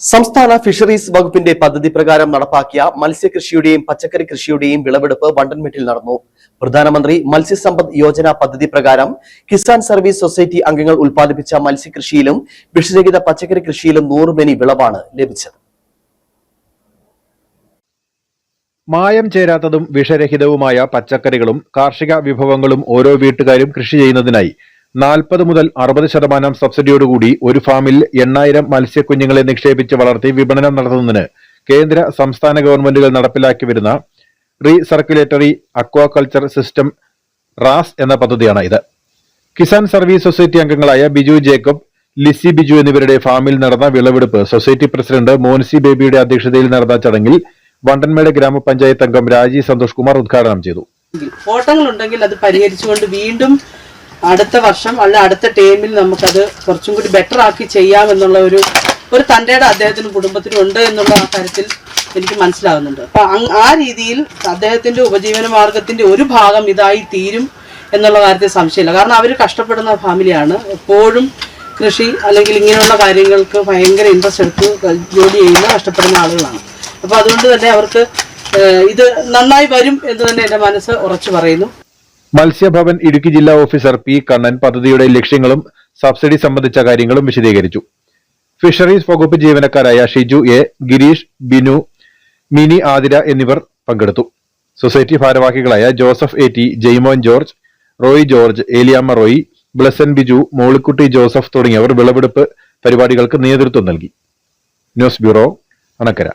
സംസ്ഥാന ഫിഷറീസ് വകുപ്പിന്റെ പദ്ധതി പ്രകാരം നടപ്പാക്കിയ മത്സ്യകൃഷിയുടെയും പച്ചക്കറി കൃഷിയുടെയും വിളവെടുപ്പ് വണ്ടൻമെട്ടിൽ നടന്നു. പ്രധാനമന്ത്രി മത്സ്യസമ്പദ് യോജന പദ്ധതി പ്രകാരം കിസാൻ സർവീസ് സൊസൈറ്റി അംഗങ്ങൾ ഉൽപ്പാദിപ്പിച്ച മത്സ്യകൃഷിയിലും വിഷരഹിത പച്ചക്കറി കൃഷിയിലും നൂറ് മെനി വിളവാണ് ലഭിച്ചത്. മായം ചേരാത്തതും വിഷരഹിതവുമായ പച്ചക്കറികളും കാർഷിക വിഭവങ്ങളും ഓരോ വീട്ടുകാരും കൃഷി ചെയ്യുന്നതിനായി നാൽപ്പത് മുതൽ അറുപത് ശതമാനം സബ്സിഡിയോടുകൂടി ഒരു ഫാമിൽ എണ്ണായിരം മത്സ്യക്കുഞ്ഞുങ്ങളെ നിക്ഷേപിച്ച് വളർത്തി വിപണനം നടത്തുന്നതിന് കേന്ദ്ര സംസ്ഥാന ഗവൺമെന്റുകൾ നടപ്പിലാക്കി വരുന്ന റീസർക്കുലേറ്ററി അക്വാകൾച്ചർ സിസ്റ്റം റാസ് എന്ന പദ്ധതിയാണ് ഇത്. കിസാൻ സർവീസ് സൊസൈറ്റി അംഗങ്ങളായ ബിജു ജേക്കബ് ലിസി ബിജു എന്നിവരുടെ ഫാമിൽ നടന്ന വിളവെടുപ്പ് സൊസൈറ്റി പ്രസിഡന്റ് മോൻസി ബേബിയുടെ അധ്യക്ഷതയിൽ നടന്ന ചടങ്ങിൽ വണ്ടൻമേട് ഗ്രാമപഞ്ചായത്ത് അംഗം രാജി സന്തോഷ് കുമാർ ഉദ്ഘാടനം ചെയ്തു. കോട്ടങ്ങളുണ്ടെങ്കിൽ അത് പരിഹരിച്ചുകൊണ്ട് വീണ്ടും അടുത്ത വർഷം അല്ല അടുത്ത ടൈമിൽ നമുക്കത് കുറച്ചും കൂടി ബെറ്റർ ആക്കി ചെയ്യാമെന്നുള്ള ഒരു ഒരു തന്റെയുടെ അദ്ദേഹത്തിനും കുടുംബത്തിനും ഉണ്ട് എന്നുള്ള ആ കാര്യത്തിൽ എനിക്ക് മനസ്സിലാകുന്നുണ്ട് അപ്പൊ ആ രീതിയിൽ അദ്ദേഹത്തിന്റെ ഉപജീവന മാർഗത്തിന്റെ ഒരു ഭാഗം ഇതായി തീരും എന്നുള്ള കാര്യത്തിൽ സംശയമില്ല. കാരണം അവർ കഷ്ടപ്പെടുന്ന ഫാമിലിയാണ്. എപ്പോഴും കൃഷി അല്ലെങ്കിൽ ഇങ്ങനെയുള്ള കാര്യങ്ങൾക്ക് ഭയങ്കര ഇൻട്രസ്റ്റ് എടുത്ത് ജോലി ചെയ്യുന്ന കഷ്ടപ്പെടുന്ന ആളുകളാണ്. അപ്പൊ അതുകൊണ്ട് തന്നെ അവർക്ക് ഇത് നന്നായി വരും എന്ന് തന്നെ എന്റെ മനസ്സ് ഉറച്ചു പറയുന്നു. മത്സ്യഭവൻ ഇടുക്കി ജില്ലാ ഓഫീസർ പി കണ്ണൻ പദ്ധതിയുടെ ലക്ഷ്യങ്ങളും സബ്സിഡി സംബന്ധിച്ച കാര്യങ്ങളും വിശദീകരിച്ചു. ഫിഷറീസ് വകുപ്പ് ജീവനക്കാരായ ഷിജു എ ഗിരീഷ് ബിനു മിനി ആതിര എന്നിവർ പങ്കെടുത്തു. സൊസൈറ്റി ഭാരവാഹികളായ Joseph A T Jaimon George Roy George Eliyamma Roy Blesson Biju Mollykutty Joseph തുടങ്ങിയവർ വിളവെടുപ്പ് പരിപാടികൾക്ക് നേതൃത്വം നൽകി. News bureau Anakkara.